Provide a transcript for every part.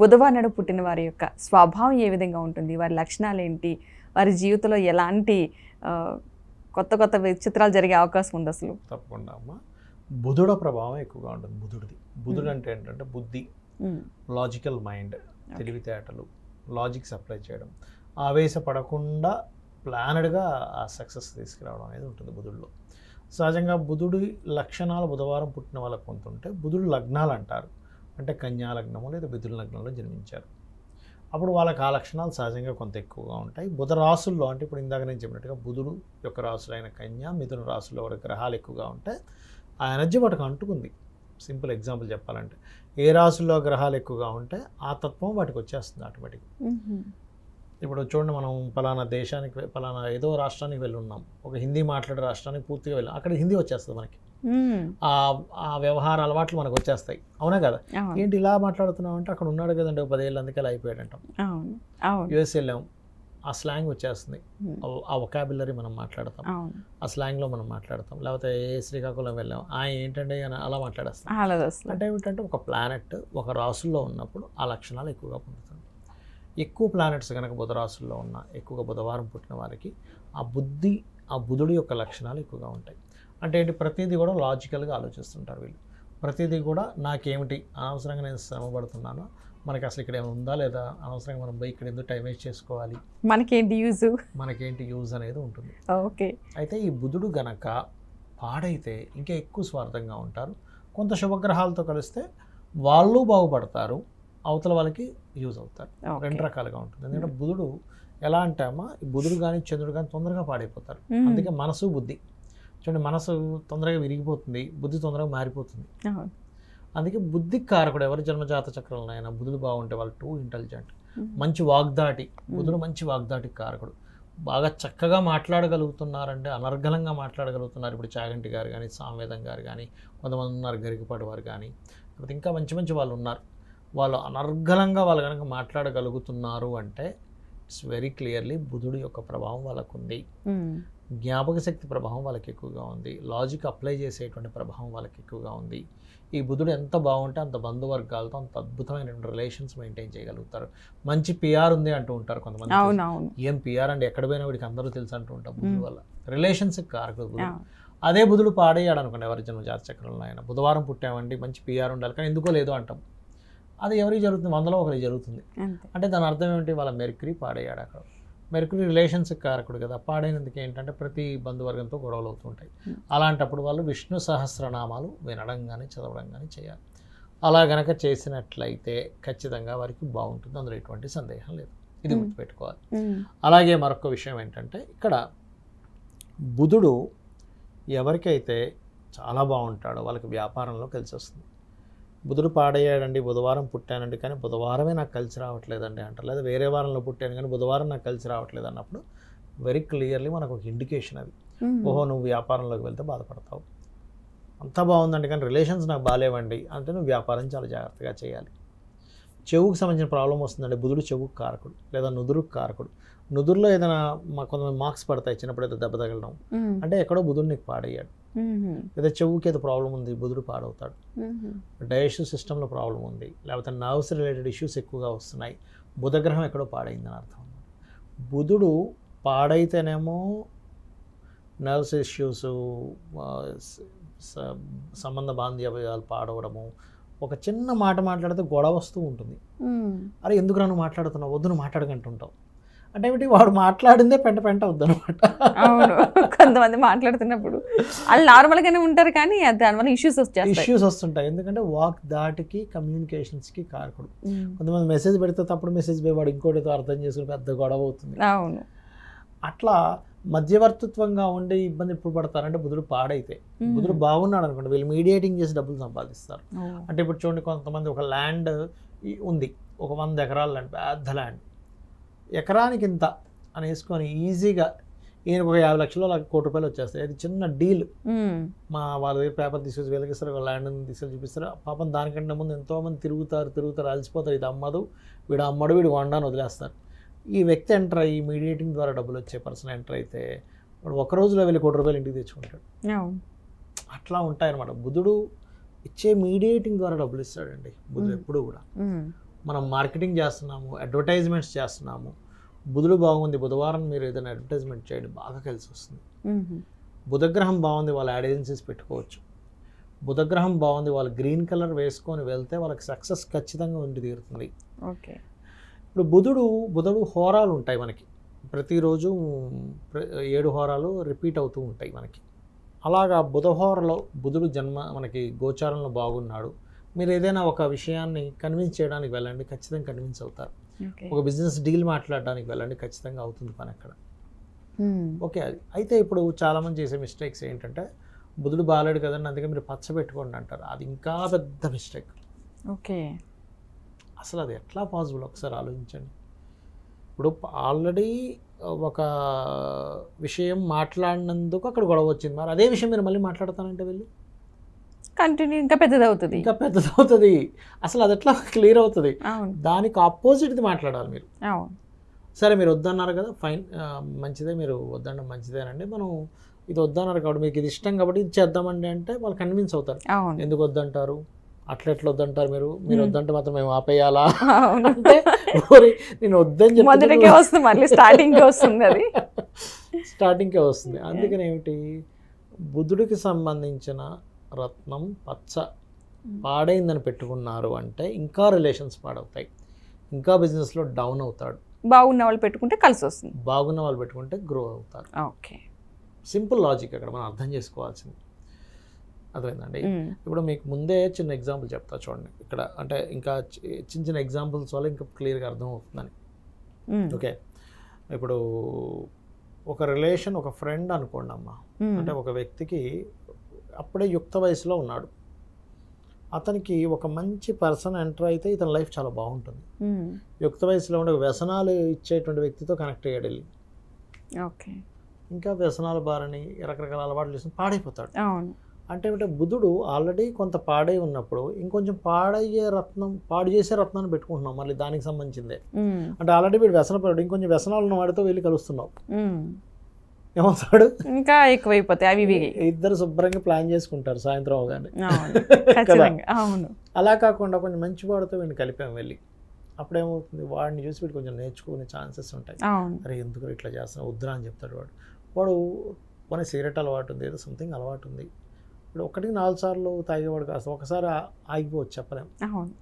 బుధవారం నాడు పుట్టిన వారి యొక్క స్వభావం ఏ విధంగా ఉంటుంది? వారి లక్షణాలు ఏంటి? వారి జీవితంలో ఎలాంటి కొత్త కొత్త విచిత్రాలు జరిగే అవకాశం ఉంది అసలు? తప్పకుండా అమ్మ. బుధుడ ప్రభావం ఎక్కువగా ఉంటుంది. బుధుడిది. బుధుడు అంటే ఏంటంటే బుద్ధి లాజికల్ మైండ్ తెలివితేటలు లాజిక్స్ అప్లై చేయడం. ఆవేశపడకుండా ప్లానెడ్గా ఆ సక్సెస్ తీసుకురావడం అనేది ఉంటుంది బుధుడిలో. సహజంగా బుధుడి లక్షణాలు బుధవారం పుట్టిన వాళ్ళకు కొంత ఉంటే బుధుడు లగ్నాలు అంటారు. అంటే కన్యా లగ్నము లేదా బిధుల లగ్నంలో జన్మించారు. అప్పుడు వాళ్ళకి ఆ లక్షణాలు సహజంగా కొంత ఎక్కువగా ఉంటాయి. బుధ రాసుల్లో అంటే ఇప్పుడు ఇందాక నేను చెప్పినట్టుగా బుధుడు యొక్క రాసులైన కన్యా మిథున రాసుల్లో వారి గ్రహాలు ఎక్కువగా ఉంటాయి ఆ ఎనర్జీ వాటికి అంటుకుంది. సింపుల్ ఎగ్జాంపుల్ చెప్పాలంటే ఏ రాసుల్లో గ్రహాలు ఎక్కువగా ఉంటే ఆ తత్వం వాటికి వచ్చేస్తుంది ఆటోమేటిక్ ఉహుం, ఇప్పుడు చూడండి మనం పలానా దేశానికి పలానా ఏదో రాష్ట్రానికి వెళ్ళి ఉన్నాం ఒక హిందీ మాట్లాడే రాష్ట్రానికి పూర్తిగా వెళ్ళాం. అక్కడ హిందీ వచ్చేస్తుంది మనకి. ఆ ఆ వ్యవహార అలవాట్లు మనకు వచ్చేస్తాయి. అవునా కదా? ఏంటి ఇలా మాట్లాడుతున్నావు అంటే అక్కడ ఉన్నాడు కదండి ఒక పదేళ్ళు అందుకే అలా అయిపోయాడు అంటాం యుఎస్ వెళ్ళాం. ఆ స్లాంగ్ వచ్చేస్తుంది. ఆ- ఒకాబులరీ మనం మాట్లాడతాం. ఆ స్లాంగ్లో మనం మాట్లాడతాం. లేకపోతే ఏ శ్రీకాకుళం వెళ్ళాం. ఆ ఏంటండి అని అలా మాట్లాడేస్తాం. అంటే ఏమిటంటే ఒక ప్లానెట్ ఒక రాసుల్లో ఉన్నప్పుడు ఆ లక్షణాలు ఎక్కువగా పొందుతుంది ఎక్కువ ప్లానెట్స్ కనుక బుధ రాసుల్లో ఉన్న ఎక్కువగా బుధవారం పుట్టిన వారికి ఆ బుద్ధి ఆ బుధుడి యొక్క లక్షణాలు ఎక్కువగా ఉంటాయి. అంటే ఏంటి? ప్రతిదీ కూడా లాజికల్గా ఆలోచిస్తుంటారు వీళ్ళు. ప్రతిదీ కూడా నాకేమిటి? అనవసరంగా నేను శ్రమ పడుతున్నాను? మనకి అసలు ఇక్కడ ఏమైనా ఉందా లేదా? అనవసరంగా మనం పోయి ఇక్కడ ఎందుకు టైం వేస్ట్ చేసుకోవాలి? మనకేంటి యూజ్ మనకేంటి యూజ్ అనేది ఉంటుంది. ఓకే. అయితే ఈ బుధుడు గనక పాడైతే ఇంకా ఎక్కువ స్వార్థంగా ఉంటారు. కొంత శుభగ్రహాలతో కలిస్తే వాళ్ళు బాగుపడతారు. అవతల వాళ్ళకి యూజ్ అవుతారు. రెండు రకాలుగా ఉంటుంది. ఎందుకంటే బుధుడు ఎలా అంటే అమ్మా బుధుడు కానీ చంద్రుడు కానీ తొందరగా పాడైపోతారు. అందుకే మనసు బుద్ధి. చూడండి మనసు తొందరగా విరిగిపోతుంది బుద్ధి తొందరగా మారిపోతుంది. అందుకే బుద్ధి కారకుడు ఎవరి? జన్మజాత చక్రంలో అయినా బుధుడు బాగుంటే వాళ్ళు టూ ఇంటెలిజెంట్. మంచి వాగ్దాటి బుధుడు మంచి వాగ్దాటి కారకుడు. బాగా చక్కగా మాట్లాడగలుగుతున్నారంటే అనర్గళంగా మాట్లాడగలుగుతున్నారు ఇప్పుడు చాగంటి గారు కానీ సామవేదం గారు కానీ కొంతమంది ఉన్నారు గరికపాటి వారు కానీ ఇంకా మంచి మంచి వాళ్ళు ఉన్నారు. వాళ్ళు అనర్గళంగా వాళ్ళు కనుక మాట్లాడగలుగుతున్నారు అంటే ఇట్స్ వెరీ క్లియర్లీ బుధుడు యొక్క ప్రభావం వాళ్ళకు ఉంది ఉమ్, జ్ఞాపక శక్తి ప్రభావం వాళ్ళకి ఎక్కువగా ఉంది. లాజిక్ అప్లై చేసేటువంటి ప్రభావం వాళ్ళకి ఎక్కువగా ఉంది. ఈ బుధుడు ఎంత బాగుంటే అంత బంధువర్గాలతో అంత అద్భుతమైన రిలేషన్స్ మెయింటైన్ చేయగలుగుతారు. మంచి పిఆర్ ఉంది అంటూ ఉంటారు కొంతమంది ఏం పిఆర్ అంటే ఎక్కడ పోయినా వీడికి అందరూ తెలుసు అంటూ ఉంటాం బుధుడు వల్ల. రిలేషన్స్ కారకుడు బుధుడు. అదే బుధుడు పాడేయాడు అనుకోండి ఎవరి జన్మ జాత చక్రంలో ఆయన బుధవారం పుట్టామండి మంచి పిఆర్ ఉండాలి కానీ ఎందుకో లేదు అంటాం. అది ఎవరికి జరుగుతుంది? వందలో ఒకరికి జరుగుతుంది. అంటే దాని అర్థం ఏమిటి? వాళ్ళ మెర్క్యూరీ పాడయ్యాడు అక్కడ. మెర్క్యూరీ రిలేషన్స్ కారకుడు కదా. పాడైనందుకు ఏంటంటే ప్రతి బంధువర్గంతో గొడవలు అవుతుంటాయి. అలాంటప్పుడు వాళ్ళు విష్ణు సహస్రనామాలు వినడం కానీ చదవడం కానీ చేయాలి. అలా గనక చేసినట్లయితే ఖచ్చితంగా వారికి బాగుంటుంది. అందులో ఎటువంటి సందేహం లేదు. ఇది. గుర్తుపెట్టుకోవాలి. అలాగే మరొక విషయం ఏంటంటే ఇక్కడ బుధుడు ఎవరికైతే చాలా బాగుంటాడో వాళ్ళకి వ్యాపారంలో కలిసి వస్తుంది బుధుడు పాడయ్యాడండి బుధవారం పుట్టానండి కానీ బుధవారమే నాకు కలిసి రావట్లేదండి అంటారు లేదా వేరే వారంలో పుట్టాను కానీ బుధవారం నాకు కలిసి రావట్లేదు అన్నప్పుడు వెరీ క్లియర్లీ మనకు ఒక ఇండికేషన్ అది. ఓహో నువ్వు వ్యాపారంలోకి వెళ్తే బాధపడతావు. అంతా బాగుందండి కానీ రిలేషన్స్ నాకు బాగాలేవండి అంటే నువ్వు వ్యాపారం చాలా జాగ్రత్తగా చేయాలి. చెవుకు సంబంధించిన ప్రాబ్లం వస్తుందండి. బుధుడు చెవుకు కారకుడు లేదా నుదురుకు కారకుడు. నుదురులో ఏదైనా కొంతమంది మార్క్స్ పడతాయి చిన్నప్పుడు ఏదో దెబ్బ తగలడం. అంటే ఎక్కడో బుధుడు నీకు పాడయ్యాడు. లేదా చెవుకి ఏదో ప్రాబ్లం ఉంది బుధుడు పాడవుతాడు. డైజెస్టివ్ సిస్టంలో ప్రాబ్లం ఉంది లేకపోతే నర్వ్స్ రిలేటెడ్ ఇష్యూస్ ఎక్కువగా వస్తున్నాయి బుధగ్రహం ఎక్కడో పాడైందని అర్థం బుధుడు పాడైతేనేమో నర్వ్స్ ఇష్యూస్ సంబంధ బాంధవ్యాలు పాడవడము ఒక చిన్న మాట మాట్లాడితే గొడవ వస్తూ ఉంటుంది. అరే ఎందుకు నువ్వు మాట్లాడుతున్నావు? వద్దు నువ్వు మాట్లాడకంటుంటావు. అంటే ఏమిటి? వాడు మాట్లాడిందే పెంట పెంట వద్దనమాట అవును. కొంతమంది మాట్లాడుతున్నప్పుడు. వాళ్ళు నార్మల్ గానే ఉంటారు కానీ దానివల్ల ఇష్యూస్ వచ్చేస్తాయి ఇష్యూస్ వస్తుంటాయి. ఎందుకంటే వాక్ దాటికి కమ్యూనికేషన్స్కి కారకుడు. కొంతమంది మెసేజ్ పెడితే తప్పుడు మెసేజ్ పోయి వాడు ఇంకోటితో అర్థం చేసుకుని పెద్ద గొడవ అవుతుంది. అవును. అట్లా మధ్యవర్తిత్వంగా ఉండి ఇబ్బంది ఎప్పుడు పడతారంటే బుధుడు పాడైతే. బుధుడు బాగున్నాడు అనుకోండి. వీళ్ళు మీడియేటింగ్ చేసి డబ్బులు సంపాదిస్తారు. అంటే ఇప్పుడు చూడండి కొంతమంది ఒక ల్యాండ్ ఉంది. ఒక వంద ఎకరాల ల్యాండ్ పెద్ద ల్యాండ్ ఎకరానికి ఇంత అని వేసుకొని ఈజీగా ఈయన ఒక యాభై లక్షలు అలా కోటి రూపాయలు వచ్చేస్తాయి. అది చిన్న డీల్. మా వాళ్ళ దగ్గర పేపర్ తీసుకొచ్చి వెలిగిస్తారు ఒక ల్యాండ్ తీసుకొని చూపిస్తారు. పాపం దానికంటే ముందు ఎంతోమంది తిరుగుతారు తిరుగుతారు అలసిపోతారు. ఇది అమ్మదు. వీడు అమ్మడు వీడు వండాను వదిలేస్తారు. ఈ వ్యక్తి ఎంటర్ అయ్యి మీడియేటింగ్ ద్వారా డబ్బులు వచ్చే పర్సన్ ఎంటర్ అయితే వాడు ఒక రోజులో వెళ్ళి కోటి రూపాయలు ఇంటికి తెచ్చుకుంటాడు. అట్లా ఉంటాయన్నమాట. బుధుడు ఇచ్చే మీడియేటింగ్ ద్వారా డబ్బులు ఇస్తాడండి. బుధుడు. ఎప్పుడు కూడా. మనం మార్కెటింగ్ చేస్తున్నాము అడ్వర్టైజ్మెంట్స్ చేస్తున్నాము. బుధుడు బాగుంది. బుధవారం మీరు ఏదైనా అడ్వర్టైజ్మెంట్ చేయండి. బాగా కలిసి వస్తుంది. బుధగ్రహం బాగుంది. వాళ్ళ యాడ్ ఏజెన్సీస్ పెట్టుకోవచ్చు. బుధగ్రహం బాగుంది. వాళ్ళు గ్రీన్ కలర్ వేసుకొని వెళ్తే వాళ్ళకి సక్సెస్ ఖచ్చితంగా ఉండి తీరుతుంది. ఓకే. ఇప్పుడు బుధుడు బుధుడు హోరాలు ఉంటాయి మనకి. ప్రతిరోజు ప్ర- ఏడు హోరాలు రిపీట్ అవుతూ ఉంటాయి మనకి. అలాగా బుధ హోరలో బుధుడు జన్మ మనకి గోచారంలో బాగున్నాడు. మీరు ఏదైనా ఒక విషయాన్ని కన్విన్స్ చేయడానికి వెళ్ళండి ఖచ్చితంగా కన్విన్స్ అవుతారు. ఒక బిజినెస్ డీల్ మాట్లాడడానికి వెళ్ళండి ఖచ్చితంగా అవుతుంది పని అక్కడ. ఓకే అది. అయితే ఇప్పుడు చాలామంది చేసే మిస్టేక్స్ ఏంటంటే బుధుడు బాగాలేడు కదండి అందుకే మీరు పచ్చ పెట్టుకోండి అంటారు. అది ఇంకా పెద్ద మిస్టేక్ ఓకే. అసలు అది ఎట్లా పాసిబుల్ ఒకసారి ఆలోచించండి. ఇప్పుడు ఆల్రెడీ ఒక విషయం మాట్లాడినందుకు అక్కడ గొడవ వచ్చింది. మరి అదే విషయం మీరు మళ్ళీ మాట్లాడతానంటే వెళ్ళి? కంటిన్యూ ఇంకా పెద్దది అవుతుంది ఇంకా పెద్దది అవుతుంది అసలు అది ఎట్లా క్లియర్ అవుతుంది? దానికి ఆపోజిట్ది మాట్లాడాలి మీరు. సరే మీరు వద్దన్నారు కదా ఫైన్ మంచిదే మీరు వద్దనడం మంచిదేనండి. మనం ఇది వద్దన్నారు కాబట్టి మీకు ఇది ఇష్టం కాబట్టి ఇది చేద్దామండి అంటే వాళ్ళు కన్విన్స్ అవుతారు. ఎందుకు వద్దంటారు? అట్లా ఎట్లా వద్దంటారు మీరు? మీరు. వద్దంటే మాత్రం మేము ఆపేయాలా? అంటే నేను వద్దని మొదటికే వస్తుంది మళ్ళీ స్టార్టింగ్ వస్తుంది అది. స్టార్టింగ్కే వస్తుంది. అందుకని ఏమిటి బుధుడికి సంబంధించిన రత్నం పచ్చ పాడైందని పెట్టుకున్నారు అంటే ఇంకా రిలేషన్స్ పాడవుతాయి. ఇంకా బిజినెస్లో డౌన్ అవుతాడు. బాగున్న వాళ్ళు పెట్టుకుంటే కలిసి వస్తుంది. బాగున్న వాళ్ళు పెట్టుకుంటే గ్రో అవుతారు. ఓకే. సింపుల్ లాజిక్ అక్కడ మనం అర్థం చేసుకోవాల్సింది. అర్థమైందండి? మ్మ్. ఇప్పుడు మీకు ముందే చిన్న ఎగ్జాంపుల్ చెప్తా చూడండి. ఇక్కడ అంటే ఇంకా చిన్న చిన్న ఎగ్జాంపుల్స్ వల్ల ఇంకా క్లియర్గా అర్థం అవుతుందని. ఓకే. ఇప్పుడు ఒక రిలేషన్ ఒక ఫ్రెండ్ అనుకోండి అమ్మ మ్మ్. అంటే ఒక వ్యక్తికి అప్పుడే యుక్త వయసులో ఉన్నాడు. అతనికి ఒక మంచి పర్సన్ ఎంటర్ అయితే ఇతని లైఫ్ చాలా బాగుంటుంది. యుక్త వయసులో ఉండే వ్యసనాలు ఇచ్చేటువంటి వ్యక్తితో కనెక్ట్ అయ్యాడు వెళ్ళి. ఓకే. ఇంకా వ్యసనాల బారని రకరకాల అలవాట్లు చేసి పాడైపోతాడు. అంటే ఏమిటంటే బుధుడు ఆల్రెడీ కొంత పాడై ఉన్నప్పుడు ఇంకొంచెం పాడయ్యే రత్నం పాడు చేసే రత్నాన్ని పెట్టుకుంటున్నాం మళ్ళీ దానికి సంబంధించిందే. అంటే ఆల్రెడీ వీడు వ్యసనపడు ఇంకొంచెం వ్యసనాలు ఉన్న వాడితో వెళ్ళి కలుస్తున్నావు. ఏమవుతాడు? ఇంకా ఎక్కువైపోతాయి అవి ఇద్దరు శుభ్రంగా ప్లాన్ చేసుకుంటారు సాయంత్రం అవగానే. అవును అలా కాకుండా కొంచెం మంచి వాడితో వీడిని కలిపాం వెళ్ళి. అప్పుడు ఏమవుతుంది వాడిని చూసి వీడు కొంచెం నేర్చుకునే ఛాన్సెస్ ఉంటాయి. అరే ఎందుకు ఇట్లా చేస్తున్నావు? వద్దురా అని చెప్తాడు వాడు. వాడు మన సిగరెట్ అలవాటు ఉంది ఏదో సంథింగ్ అలవాటు ఉంది. ఇప్పుడు ఒకటికి నాలుగు సార్లు తాగేవాడు కాస్త ఒకసారి ఆగిపోవచ్చు చెప్పలేం. అవును.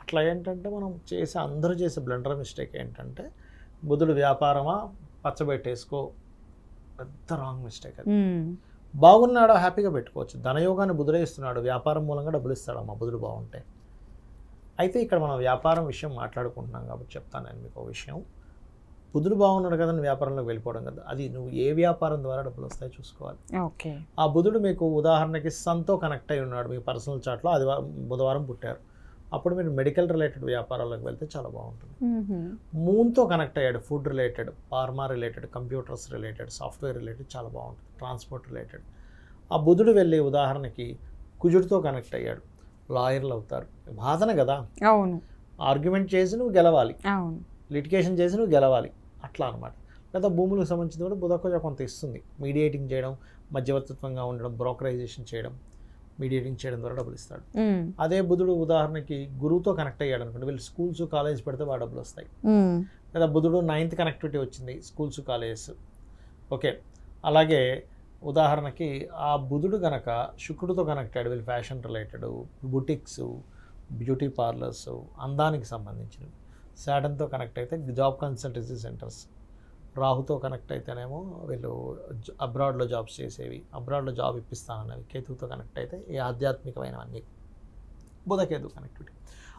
అట్లా ఏంటంటే మనం చేసే అందరూ చేసే బ్లండర్ మిస్టేక్ ఏంటంటే బుద్ధుడు వ్యాపారమా? పచ్చబెట్టేసుకో. పెద్ద రాంగ్ మిస్టేక్ అది. బాగున్నాడో హ్యాపీగా పెట్టుకోవచ్చు. ధనయోగాన్ని బుధుడే ఇస్తున్నాడు. వ్యాపారం మూలంగా డబ్బులు ఇస్తాడు. అమ్మ బుధుడు బాగుంటే. అయితే ఇక్కడ మనం వ్యాపారం విషయం మాట్లాడుకుంటున్నాం కాబట్టి చెప్తాను నేను మీకు ఒక విషయం. బుధుడు బాగున్నాడు కదా వ్యాపారంలోకి వెళ్ళిపోవడం కదా. అది నువ్వు ఏ వ్యాపారం ద్వారా డబ్బులు వస్తాయో చూసుకోవాలి. ఓకే. ఆ బుధుడు మీకు ఉదాహరణకి సన్తో కనెక్ట్ అయి ఉన్నాడు. మీ పర్సనల్ చాట్లో అది బుధవారం పుట్టారు. అప్పుడు మీరు మెడికల్ రిలేటెడ్ వ్యాపారాలకు వెళ్తే చాలా బాగుంటుంది. మూన్తో కనెక్ట్ అయ్యాడు food related pharma related computers related software related చాలా బాగుంటుంది ట్రాన్స్పోర్ట్ రిలేటెడ్ ఆ బుధుడు వెళ్ళే ఉదాహరణకి కుజుడితో కనెక్ట్ అయ్యాడు. లాయర్లు అవుతారు. బాధన కదా? అవును. ఆర్గ్యుమెంట్ చేసి నువ్వు గెలవాలి. అవును. లిటికేషన్ చేసి నువ్వు గెలవాలి. అట్లా అనమాట లేదా భూములకు సంబంధించి కూడా బుధ కొంచెం కొంత ఇస్తుంది. మీడియేటింగ్ చేయడం మధ్యవర్తిత్వంగా ఉండడం బ్రోకరైజేషన్ చేయడం. మీడియేటింగ్ చేయడం ద్వారా డబ్బులు ఇస్తాడు. అదే బుధుడు ఉదాహరణకి గురువుతో కనెక్ట్ అయ్యాడు అనుకోండి వీళ్ళు స్కూల్స్ కాలేజ్ పెడితే బాగా డబ్బులు వస్తాయి. లేదా బుధుడు నైన్త్ కనెక్టివిటీ వచ్చింది స్కూల్స్ కాలేజెస్. ఓకే. అలాగే ఉదాహరణకి ఆ బుధుడు గనక శుక్రుడితో కనెక్ట్ అయ్యాడు వీళ్ళు fashion related boutiques beauty parlours అందానికి సంబంధించినవి. శాటన్తో కనెక్ట్ అయితే జాబ్ కన్సల్టెన్సీ సెంటర్స్ రాహుతో కనెక్ట్ అయితేనేమో వీళ్ళు అబ్రాడ్లో జాబ్స్ చేసేవి అబ్రాడ్లో జాబ్ ఇప్పిస్తానన్నవి కేతువుతో కనెక్ట్ అయితే ఈ ఆధ్యాత్మికమైనవన్నీ. బుధకేతు కనెక్టివిటీ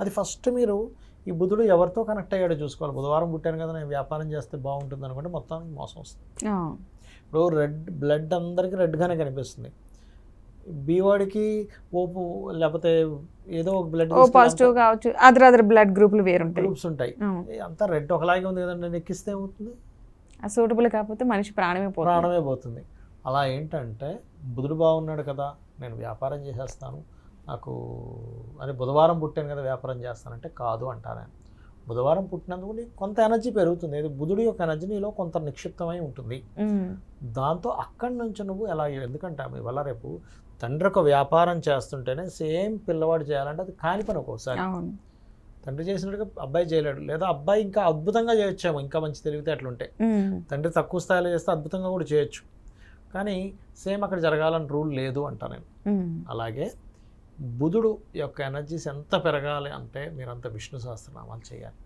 అది ఫస్ట్ మీరు ఈ బుధుడు ఎవరితో కనెక్ట్ అయ్యాడో చూసుకోవాలి. బుధవారం పుట్టాను కదా నేను వ్యాపారం చేస్తే బాగుంటుంది అనుకుంటే మొత్తం మోసం వస్తుంది. ఇప్పుడు రెడ్ బ్లడ్ అందరికీ రెడ్గానే కనిపిస్తుంది. బీవాడికి ఓపు లేకపోతే ఏదో ఒక బ్లడ్ పాజిటివ్ కావచ్చు. అదర్ అదర్ బ్లడ్ గ్రూపులు వేరుంటాయి. గ్రూప్స్ ఉంటాయి. అంతా రెడ్ ఒకలాగే ఉంది కదండి నేను ఎక్కిస్తే ఏమవుతుంది? సూటబుల్ కాకపోతే మనిషి ప్రాణమే పోతుంది. ప్రాణమే పోతుంది. అలా ఏంటంటే బుధుడు బాగున్నాడు కదా నేను వ్యాపారం చేసేస్తాను. నాకు అని బుధవారం పుట్టాను కదా వ్యాపారం చేస్తానంటే కాదు అంటాను. నేను బుధవారం పుట్టినందుకు నీకు కొంత ఎనర్జీ పెరుగుతుంది. ఇది బుధుడి యొక్క ఎనర్జీ నీలో కొంత నిక్షిప్తమై ఉంటుంది. దాంతో అక్కడి నుంచి నువ్వు ఎలా ఎందుకంటే ఇవాళ రేపు తండ్రి ఒక వ్యాపారం చేస్తుంటేనే సేమ్ పిల్లవాడు చేయాలంటే అది కాని పని ఒక్కోసారి. తండ్రి చేసినట్టుగా అబ్బాయి చేయలేడు. లేదా అబ్బాయి ఇంకా అద్భుతంగా చేయొచ్చేమో ఇంకా మంచి తెలివితేటలు ఉంటే మ్మ్. తండ్రి తక్కువ స్థాయిలో చేస్తే అద్భుతంగా కూడా చేయొచ్చు. కానీ సేమ్ అక్కడ జరగాలని రూల్ లేదు అంటా నేను. అలాగే బుధుడు యొక్క ఎనర్జీస్ ఎంత పెరగాలి అంటే మీరు అంత విష్ణు సహస్రనామాలు చేయాలి.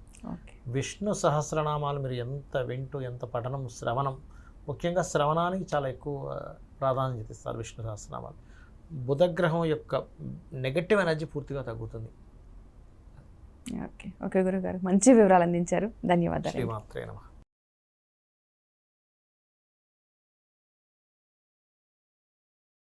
విష్ణు సహస్రనామాలు మీరు ఎంత వింటూ ఎంత పఠనం శ్రవణం ముఖ్యంగా శ్రవణానికి చాలా ఎక్కువ ప్రాధాన్యత ఇస్తారు విష్ణు సహస్రనామాలు. బుధగ్రహం యొక్క నెగటివ్ ఎనర్జీ పూర్తిగా తగ్గుతుంది. ఓకే. ఓకే గురుగారు. మంచి వివరాలు అందించారు. ధన్యవాదాలు.